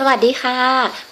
สวัสดีค่ะ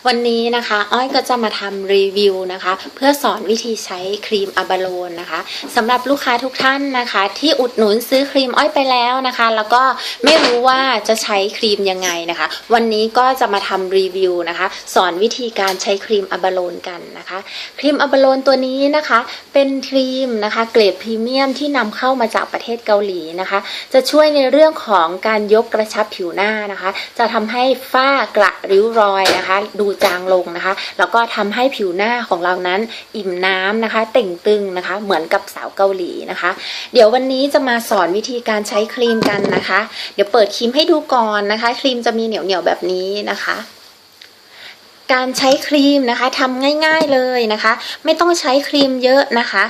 วันนี้นะคะ อ้อยก็จะมาทำรีวิวนะคะ เพื่อสอนวิธีใช้ครีมอะบาโลนนะคะสำหรับลูกค้าทุกท่านนะคะ ที่อุดหนุนซื้อครีมอ้อยไปแล้วนะคะ แล้วก็ไม่รู้ว่าจะใช้ครีมยังไงนะคะ วันนี้ก็จะมาทำรีวิวนะคะ สอนวิธีการใช้ครีมอะบาโลนกันนะคะ ครีมอะบาโลนตัวนี้นะคะ เป็นครีมนะคะ เกรดพรีเมียมที่นำเข้ามาจากประเทศเกาหลีนะคะ จะช่วยในเรื่องของการยกกระชับผิวหน้านะคะ จะทำให้ฝ้ากระริ้วรอยนะคะ ดูจางลงนะคะ แล้วก็ทำให้ผิวหน้าของเรานั้นอิ่มน้ำนะคะ เต่งตึงนะคะ เหมือนกับสาวเกาหลีนะคะ เดี๋ยววันนี้จะมาสอนวิธีการใช้ครีมกันนะคะ เดี๋ยวเปิดครีมให้ดูก่อนนะคะ ครีมจะมีเหนียวๆแบบนี้นะคะการใช้ครีมนะคะทำง่ายๆเลยนะคะ ไม่ต้องใช้ครีมเยอะนะคะ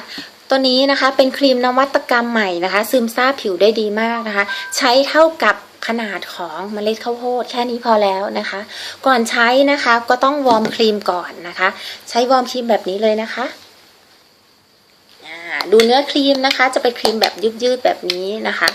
ตัวนี้นะคะเป็นครีมนวัตกรรมใหม่นะคะ ซึมซาบผิวได้ดีมากนะคะ ใช้เท่ากับ ขนาดของเมล็ดข้าวโพดแค่นี้พอแล้วนะคะ ก่อนใช้นะคะก็ต้องวอร์มครีมก่อนนะคะ ใช้วอร์มครีมแบบนี้เลยนะคะดูเนื้อครีมนะคะ จะเป็นครีมแบบยืดๆแบบนี้นะคะ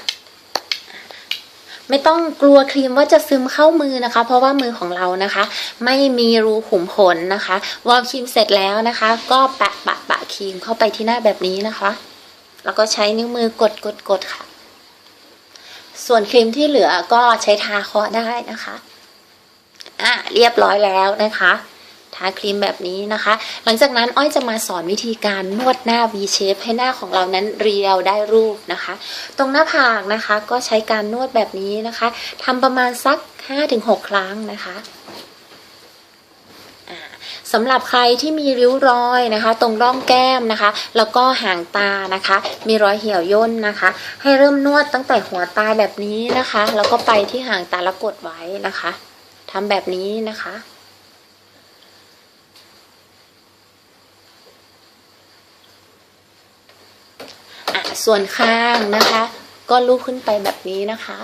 ไม่ต้องกลัวครีมว่าจะซึมเข้ามือนะคะ เพราะว่ามือของเรานะคะ ไม่มีรูขุมขนนะคะวอร์มครีมเสร็จแล้วนะคะ ก็แปะปะปะครีมเข้าไปที่หน้าแบบนี้นะคะ แล้วก็ใช้นิ้วมือกดกดกดค่ะ ส่วนครีมที่เหลือก็ใช้ทาคอได้นะคะ อะเรียบร้อยแล้วนะคะ ทาครีมแบบนี้นะคะ หลังจากนั้นอ้อยจะมาสอนวิธีการนวดหน้า V shape ให้หน้าของเรานั้นเรียวได้รูปนะคะ ตรงหน้าผากนะคะ ก็ใช้การนวดแบบนี้นะคะทำประมาณสัก 5-6 ครั้งนะคะ สำหรับใครที่มีริ้วรอยนะคะ ตรงร่องแก้มนะคะ แล้วก็หางตานะคะ มีรอยเหี่ยวย่นนะคะ ให้เริ่มนวดตั้งแต่หัวตาแบบนี้นะคะ แล้วก็ไปที่หางตาแล้วกดไว้นะคะทำแบบนี้นะคะอะส่วนข้างนะคะ ก็ลูบขึ้นไปแบบนี้นะคะ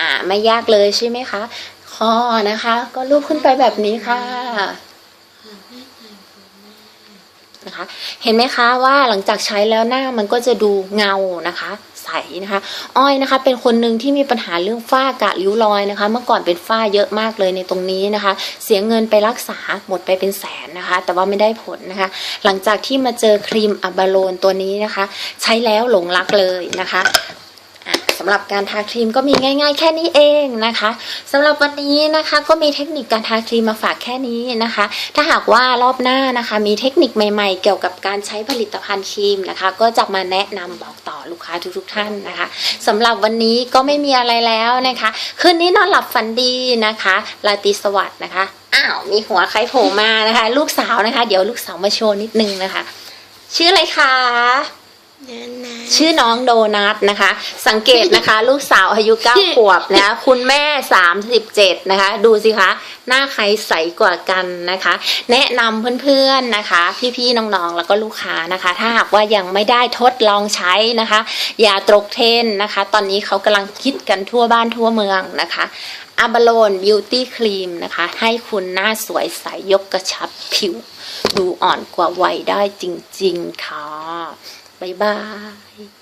อ่า ไม่ยากเลยใช่ไหมคะคอนะคะ ก็ลูบขึ้นไปแบบนี้ค่ะนะคะเห็นไหมคะว่าหลังจากใช้แล้วหน้ามันก็จะดูเงานะคะ ใสนะคะ อ้อยนะคะ เป็นคนหนึ่งที่มีปัญหาเรื่องฝ้ากระริ้วรอยนะคะ เมื่อก่อนเป็นฝ้าเยอะมากเลยในตรงนี้นะคะ เสียเงินไปรักษาหมดไปเป็นแสนนะคะ แต่ว่าไม่ได้ผลนะคะ หลังจากที่มาเจอครีมอับาโลนตัวนี้นะคะ ใช้แล้วหลงรักเลยนะคะ สำหรับการทาครีมก็มีง่าย ๆ แค่นี้เองนะคะสำหรับวันนี้นะคะก็มีเทคนิคการทาครีมมาฝากแค่นี้นะคะ ถ้าหากว่ารอบหน้านะคะมีเทคนิคใหม่ ๆ เกี่ยวกับการใช้ผลิตภัณฑ์ครีมนะคะ ก็จะมาแนะนำบอกต่อลูกค้าทุกๆท่านนะคะสำหรับวันนี้ก็ไม่มีอะไรแล้วนะคะ คืนนี้นอนหลับฝันดีนะคะราตรีสวัสดิ์นะคะอ้าวมีหัวใครโผล่มานะคะ ลูกสาวนะคะ เดี๋ยวลูกสาวมาโชว์นิดนึงนะคะ ชื่ออะไรคะ ชื่อน้องโดนัทนะคะ สังเกตนะคะ ลูกสาวอายุเก้าขวบนะคุณแม่สามสิบเจ็ดนะคะ ดูสิคะ หน้าใครใสกว่ากันนะคะ แนะนำเพื่อนๆนะคะ พี่ๆน้องๆแล้วก็ลูกค้านะคะ ถ้าหากว่ายังไม่ได้ทดลองใช้นะคะ อย่าตกเทรนด์นะคะ ตอนนี้เขากำลังคิดกันทั่วบ้านทั่วเมืองนะคะอาบาโลนบิวตี้ครีมนะคะ ให้คุณหน้าสวยใสยกกระชับผิว ดูอ่อนกว่าวัยได้จริง ๆ ค่ะ บ๊ายบาย